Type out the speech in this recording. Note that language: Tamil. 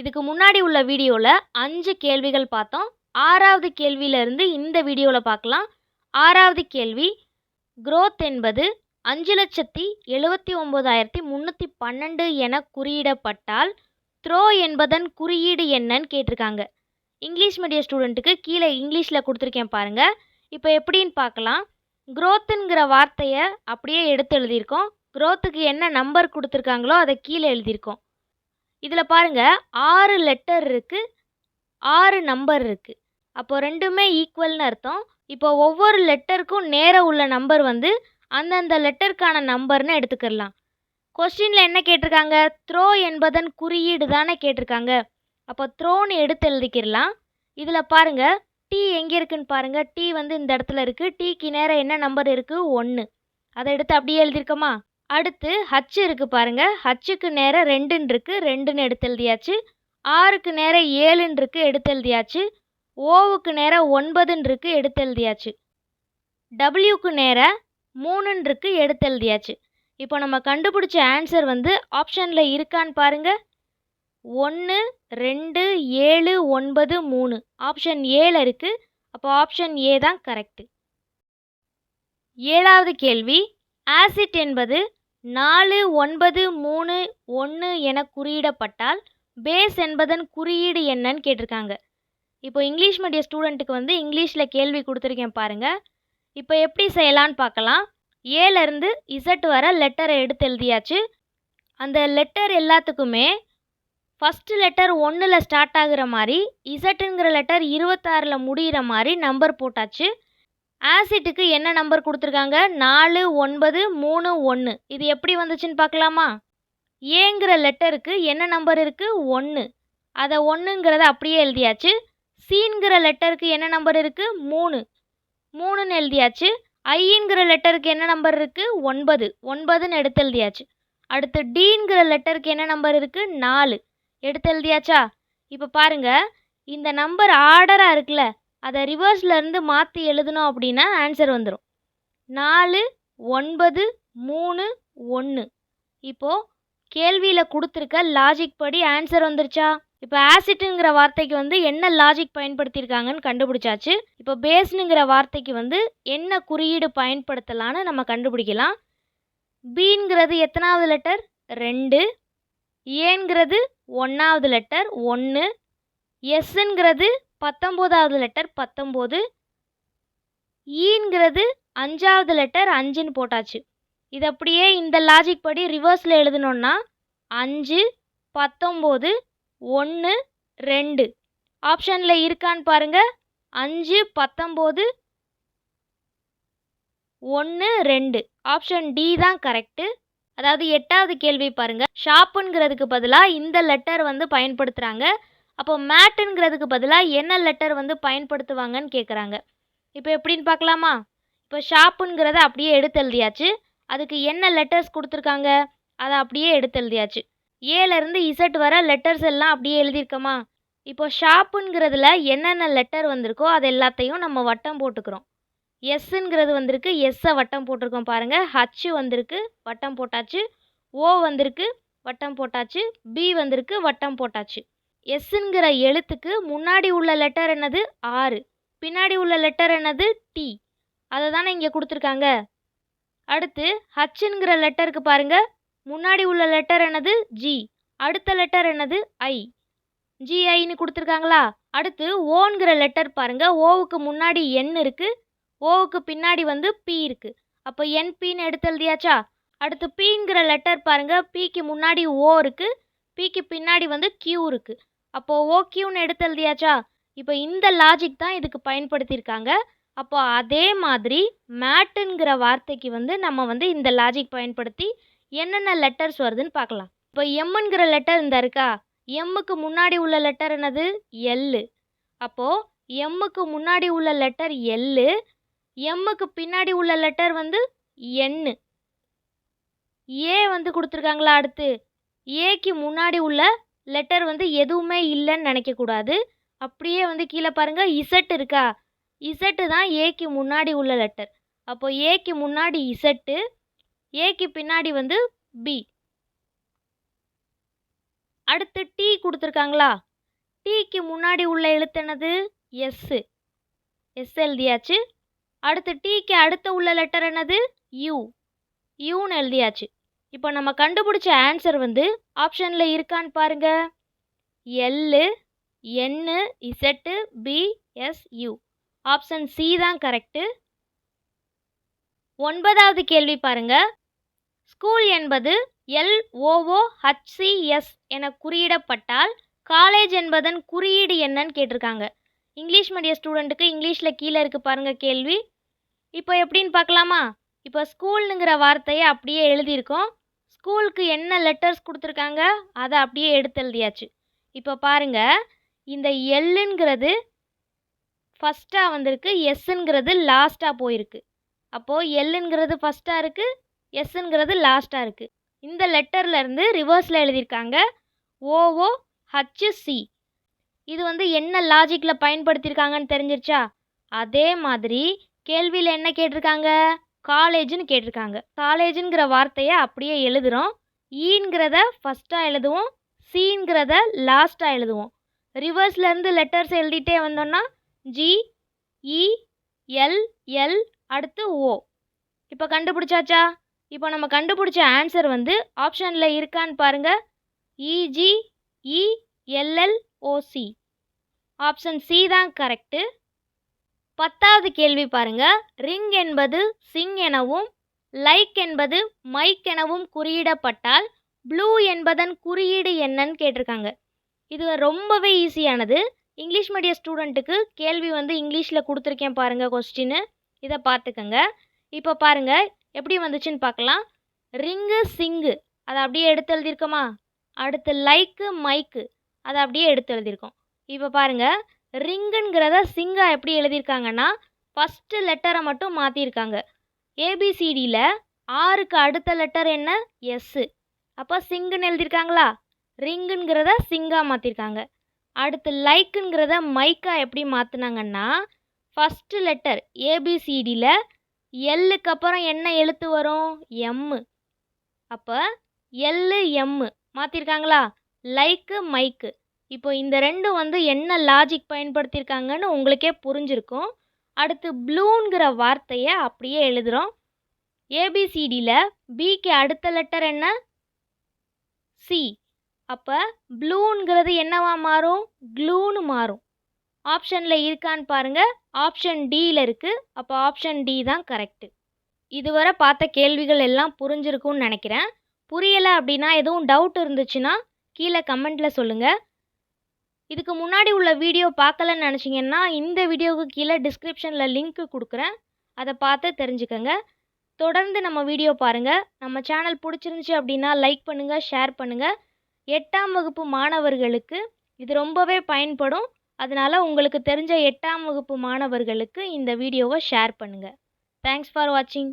இதுக்கு முன்னாடி உள்ள வீடியோவில் அஞ்சு கேள்விகள் பார்த்தோம். ஆறாவது கேள்வியிலிருந்து இந்த வீடியோவில் பார்க்கலாம். ஆறாவது கேள்வி குரோத் என்பது அஞ்சு லட்சத்தி எழுபத்தி ஒம்பதாயிரத்தி முந்நூற்றி பன்னெண்டு என குறியிடப்பட்டால் த்ரோ என்பதன் குறியீடு என்னன்னு கேட்டிருக்காங்க. இங்கிலீஷ் மீடியம் ஸ்டூடெண்ட்டுக்கு கீழே இங்கிலீஷில் கொடுத்துருக்கேன் பாருங்கள் இப்போ எப்படின்னு பார்க்கலாம். குரோத்துங்கிற வார்த்தையை அப்படியே எடுத்து எழுதியிருக்கோம். குரோத்துக்கு என்ன நம்பர் கொடுத்துருக்காங்களோ அதை கீழே எழுதியிருக்கோம். இதில் பாருங்கள் ஆறு லெட்டர் இருக்குது ஆறு நம்பர் இருக்குது அப்போ ரெண்டுமே ஈக்குவல்னு அர்த்தம். இப்போ ஒவ்வொரு லெட்டருக்கும் நேராக உள்ள நம்பர் வந்து அந்தந்த லெட்டருக்கான நம்பர்னு எடுத்துக்கிடலாம் கொஸ்டினில் என்ன கேட்டிருக்காங்க? த்ரோ என்பதன் குறியீடு தானே கேட்டிருக்காங்க. அப்போ த்ரோன்னு எடுத்து எழுதிக்கிடலாம். இதில் பாருங்கள் டி எங்கே இருக்குன்னு பாருங்கள் டி வந்து இந்த இடத்துல இருக்குது டீக்கு நேராக என்ன நம்பர் இருக்குது ஒன்று அதை எடுத்து அப்படியே எழுதியிருக்கோமா? அடுத்து ஹச் இருக்குது பாருங்கள் ஹச்சுக்கு நேராக ரெண்டுன்னு இருக்குது ரெண்டுன்னு எடுத்து எழுதியாச்சு ஆறுக்கு நேராக ஏழுன்னு இருக்குது எடுத்து எழுதியாச்சு ஓவுக்கு நேராக ஒன்பதுன்னு இருக்குது எடுத்து எழுதியாச்சு டபிள்யூக்கு நேராக மூணுன்னு இருக்குது எடுத்து எழுதியாச்சு இப்போ நம்ம கண்டுபிடிச்ச ஆன்சர் வந்து ஆப்ஷனில் இருக்கான்னு பாருங்கள் ஒன்று ரெண்டு ஏழு ஒன்பது மூணு. ஆப்ஷன் ஏழு இருக்குது அப்போ ஆப்ஷன் ஏ தான் கரெக்டு ஏழாவது கேள்வி. ஆசிட் என்பது நாலு ஒன்பது மூணு ஒன்று என குறியிடப்பட்டால் பேஸ் என்பதன் குறியீடு என்னன்னு கேட்டிருக்காங்க. இப்போ இங்கிலீஷ் மீடியம் ஸ்டூடெண்ட்டுக்கு வந்து இங்கிலீஷில் கேள்வி கொடுத்துருக்கேன் பாருங்கள் இப்போ எப்படி செய்யலான்னு பார்க்கலாம். ஏலேருந்து இசட் வர லெட்டரை எடுத்து எழுதியாச்சு. அந்த லெட்டர் எல்லாத்துக்குமே ஃபஸ்ட்டு லெட்டர் ஒன்றில் ஸ்டார்ட் ஆகுற மாதிரி இசட்டுங்கிற லெட்டர் இருபத்தாறில் முடிகிற மாதிரி நம்பர் போட்டாச்சு. ஆசிட்டுக்கு என்ன நம்பர் கொடுத்துருக்காங்க? நாலு ஒன்பது மூணு ஒன்று இது எப்படி வந்துச்சுன்னு பார்க்கலாமா? ஏங்கிற லெட்டருக்கு என்ன நம்பர் இருக்குது ஒன்று அதை ஒன்றுங்கிறத அப்படியே எழுதியாச்சு. சீன்கிற லெட்டருக்கு என்ன நம்பர் இருக்குது மூணு. மூணுன்னு எழுதியாச்சு. ஐங்கிற லெட்டருக்கு என்ன நம்பர் இருக்குது ஒன்பது. ஒன்பதுன்னு எடுத்து எழுதியாச்சு. அடுத்து டீங்கிற லெட்டருக்கு என்ன நம்பர் இருக்குது நாலு. எடுத்து எழுதியாச்சா? இப்போ பாருங்கள் இந்த நம்பர் ஆர்டராக இருக்குல்ல அதை ரிவர்ஸில் இருந்து மாற்றி எழுதணும் அப்படின்னா ஆன்சர் வந்துடும் நாலு ஒன்பது மூணு ஒன்று இப்போது கேள்வியில் கொடுத்துருக்க லாஜிக் படி ஆன்சர் வந்துருச்சா? இப்போ ஆசிட்டுங்கிற வார்த்தைக்கு வந்து என்ன லாஜிக் பயன்படுத்தியிருக்காங்கன்னு கண்டுபிடிச்சாச்சு. இப்போ பேஸ்னுங்கிற வார்த்தைக்கு வந்து என்ன குறியீடு பயன்படுத்தலான்னு நம்ம கண்டுபிடிக்கலாம். பீங்கிறது எத்தனாவது லெட்டர் ரெண்டு. ஏங்கிறது ஒன்றாவது லெட்டர் ஒன்று எஸ்ஸுங்கிறது பத்தொம்போதாவது லெட்டர் பத்தொம்போது ஈங்கிறது அஞ்சாவது லெட்டர் அஞ்சுன்னு போட்டாச்சு. இது அப்படியே இந்த லாஜிக் படி ரிவர்ஸில் எழுதணுன்னா அஞ்சு பத்தொம்போது ஒன்று ரெண்டு. ஆப்ஷனில் இருக்கான்னு பாருங்க. அஞ்சு பத்தொம்போது ஒன்று ரெண்டு. ஆப்ஷன் டி தான் கரெக்டு அதாவது எட்டாவது கேள்வி பாருங்கள் ஷாப்புங்கிறதுக்கு பதிலாக இந்த லெட்டர் வந்து பயன்படுத்துகிறாங்க அப்போ மேட்டுங்கிறதுக்கு பதிலாக என்ன லெட்டர் வந்து பயன்படுத்துவாங்கன்னு கேட்குறாங்க இப்போ எப்படின்னு பார்க்கலாமா? இப்போ ஷாப்புங்கிறத அப்படியே எடுத்து எழுதியாச்சு அதுக்கு என்ன லெட்டர்ஸ் கொடுத்துருக்காங்க? அதை அப்படியே எடுத்து எழுதியாச்சு ஏலேருந்து இசட் வர லெட்டர்ஸ் எல்லாம் அப்படியே எழுதியிருக்கோமா? இப்போ ஷாப்புங்கிறதுல என்னென்ன லெட்டர் வந்திருக்கோ அது எல்லாத்தையும் நம்ம வட்டம் போட்டுக்கிறோம். எஸ்ஸுங்கிறது வந்திருக்கு எஸ்ஸை வட்டம் போட்டிருக்கோம் பாருங்கள் ஹச்சு வந்திருக்கு வட்டம் போட்டாச்சு. ஓ வந்திருக்கு வட்டம் போட்டாச்சு. பி வந்திருக்கு வட்டம் போட்டாச்சு. எஸ்ஸுங்கிற எழுத்துக்கு முன்னாடி உள்ள லெட்டர் என்னது? ஆறு பின்னாடி உள்ள லெட்டர் என்னது? டி அதை தானே இங்கே கொடுத்துருக்காங்க. அடுத்து ஹச்சுங்கிற லெட்டருக்கு பாருங்க. முன்னாடி உள்ள லெட்டர் என்னது? ஜி அடுத்த லெட்டர் என்னது? ஐ ஜிஐன்னு கொடுத்துருக்காங்களா? அடுத்து ஓங்கிற லெட்டர் பாருங்க. ஓவுக்கு முன்னாடி என் இருக்கு. ஓவுக்கு பின்னாடி வந்து பி இருக்கு. அப்போ என்பின்னு எடுத்து எழுதியாச்சா? அடுத்து பிங்கிற லெட்டர் பாருங்க. பிக்கு முன்னாடி ஓ இருக்கு. பிக்கு பின்னாடி வந்து கியூ இருக்குது அப்போது ஓகேன்னு எடுத்து எழுதியாச்சா? இப்போ இந்த லாஜிக் தான் இதுக்கு பயன்படுத்தியிருக்காங்க. அப்போ அதே மாதிரி மேட்டுங்கிற வார்த்தைக்கு வந்து நம்ம வந்து இந்த லாஜிக் பயன்படுத்தி என்னென்ன லெட்டர்ஸ் வருதுன்னு பார்க்கலாம். இப்போ எம்முங்கிற லெட்டர் இந்த இருக்கா? எம்முக்கு முன்னாடி உள்ள லெட்டர் என்னது? எல்லு அப்போது எம்முக்கு முன்னாடி உள்ள லெட்டர் எல்லு எம்முக்கு பின்னாடி உள்ள லெட்டர் வந்து என்னு ஏ வந்து கொடுத்துருக்காங்களா அடுத்து? ஏக்கு முன்னாடி உள்ள லெட்டர் வந்து எதுவுமே இல்லைன்னு நினைக்கக்கூடாது. அப்படியே வந்து கீழே பாருங்கள் இசட் இருக்கா? இசட்டு தான் ஏக்கு முன்னாடி உள்ள லெட்டர் அப்போ ஏக்கு முன்னாடி இசட்டு ஏக்கு பின்னாடி வந்து பி அடுத்து டி கொடுத்துருக்காங்களா? டீக்கு முன்னாடி உள்ள எழுத்து என்னது? எஸ்ஸு எஸ் எழுதியாச்சு. அடுத்து டீக்கு அடுத்த உள்ள லெட்டர் என்னது? யூ யூன்னு எழுதியாச்சு. இப்போ நம்ம கண்டுபிடிச்ச ஆன்சர் வந்து ஆப்ஷனில் இருக்கான்னு பாருங்க. L N Z B option C தான் கரெக்டு ஒன்பதாவது கேள்வி பாருங்க. ஸ்கூல் என்பது எல் ஹச்சிஎஸ் என குறியிடப்பட்டால் காலேஜ் என்பதன் குறியீடு என்னன்னு கேட்டிருக்காங்க. இங்கிலீஷ் மீடியம் ஸ்டூடெண்ட்டுக்கு இங்கிலீஷில் கீழே இருக்குது பாருங்கள் கேள்வி. இப்போ எப்படின்னு பார்க்கலாமா? இப்போ ஸ்கூலுங்கிற வார்த்தையை அப்படியே எழுதியிருக்கோம். ஸ்கூலுக்கு என்ன லெட்டர்ஸ் கொடுத்துருக்காங்க? அதை அப்படியே எடுத்து எழுதியாச்சு. இப்போ பாருங்க இந்த எல்லுங்கிறது ஃபஸ்ட்டாக வந்திருக்கு எஸ்ஸுங்கிறது லாஸ்ட்டாக போயிருக்கு. அப்போது எல்லுங்கிறது ஃபஸ்ட்டாக இருக்குது எஸ்ஸுங்கிறது லாஸ்ட்டாக இருக்குது இந்த லெட்டர்லேருந்து ரிவர்ஸில் எழுதியிருக்காங்க ஓஓ ஹச்சி இது வந்து என்ன லாஜிக்கில் பயன்படுத்தியிருக்காங்கன்னு தெரிஞ்சிருச்சா? அதே மாதிரி கேள்வியில் என்ன கேட்டிருக்காங்க? காலேஜ்னு கேட்டிருக்காங்க. காலேஜுங்கிற வார்த்தையை அப்படியே எழுதுகிறோம் ஈங்கிறத ஃபஸ்ட்டாக எழுதுவோம். சீங்கிறத லாஸ்ட்டாக எழுதுவோம். ரிவர்ஸ்லேருந்து லெட்டர்ஸ் எழுதிட்டே வந்தோம்னா ஜி இ எல் எல் அடுத்து ஓ இப்போ கண்டுபிடிச்சாச்சா? இப்போ நம்ம கண்டுபிடிச்ச ஆன்சர் வந்து ஆப்ஷனில் இருக்கான்னு பாருங்கள் இஜி E L L O C option C தான் கரெக்டு பத்தாவது கேள்வி பாருங்க. ரிங் என்பது சிங் எனவும் லைக் என்பது மைக் எனவும் குறியிடப்பட்டால் ப்ளூ என்பதன் குறியீடு என்னன்னு கேட்டிருக்காங்க. இது ரொம்பவே ஈஸியானது. இங்கிலீஷ் மீடியம் ஸ்டூடெண்ட்டுக்கு கேள்வி வந்து இங்கிலீஷில் கொடுத்துருக்கேன் பாருங்கள் கொஸ்டின்னு. இதை பார்த்துக்கங்க. இப்போ பாருங்கள் எப்படி வந்துச்சுன்னு பார்க்கலாம். ரிங்கு சிங்கு அதை அப்படியே எடுத்து எழுதியிருக்கோமா? அடுத்து லைக்கு மைக்கு அதை அப்படியே எடுத்து எழுதியிருக்கோம். இப்போ பாருங்கள் ரிங்குங்கிறத சிங்கா எப்படி எழுதியிருக்காங்கன்னா ஃபஸ்ட்டு லெட்டரை மட்டும் மாற்றிருக்காங்க ஏபிசிடியில் ஆறுக்கு அடுத்த லெட்டர் என்ன? எஸ்ஸு அப்போ சிங்குன்னு எழுதியிருக்காங்களா? ரிங்குங்கிறத சிங்கா மாற்றிருக்காங்க அடுத்து லைக்குங்கிறத மைக்கா எப்படி மாற்றினாங்கன்னா ஃபஸ்ட்டு லெட்டர் ஏபிசிடியில் எல்லுக்கு அப்புறம் என்ன எழுத்து வரும்? எம்மு அப்போ எல்லு எம்மு மாற்றிருக்காங்களா லைக்கு மைக்கு இப்போ இந்த ரெண்டும் வந்து என்ன லாஜிக் பயன்படுத்தியிருக்காங்கன்னு உங்களுக்கே புரிஞ்சிருக்கும். அடுத்து ப்ளூங்கிற வார்த்தையை அப்படியே எழுதுகிறோம் ஏபிசிடியில் பிக்கு அடுத்த லெட்டர் என்ன? சி அப்போ ப்ளூங்கிறது என்னவா மாறும்? க்ளூன்னு மாறும். ஆப்ஷனில் இருக்கான்னு பாருங்கள் ஆப்ஷன் டியில் இருக்குது அப்போ ஆப்ஷன் டி தான் கரெக்டு இதுவரை பார்த்த கேள்விகள் எல்லாம் புரிஞ்சிருக்கும்னு நினைக்கிறேன். புரியலை அப்படின்னா எதுவும் டவுட் இருந்துச்சுன்னா கீழே கமெண்ட்டில் சொல்லுங்கள் இதுக்கு முன்னாடி உள்ள வீடியோ பார்க்கலன்னு நினச்சிங்கன்னா இந்த வீடியோவுக்கு கீழே டிஸ்கிரிப்ஷனில் லிங்க்கு கொடுக்குறேன். அதை பார்த்து தெரிஞ்சுக்கங்க. தொடர்ந்து நம்ம வீடியோ பாருங்கள் நம்ம சேனல் பிடிச்சிருந்துச்சி அப்படின்னா லைக் பண்ணுங்கள் ஷேர் பண்ணுங்கள் எட்டாம் வகுப்பு மாணவர்களுக்கு இது ரொம்பவே பயன்படும். அதனால் உங்களுக்கு தெரிஞ்ச எட்டாம் வகுப்பு மாணவர்களுக்கு இந்த வீடியோவை ஷேர் பண்ணுங்கள் தேங்க்ஸ் ஃபார் வாட்சிங்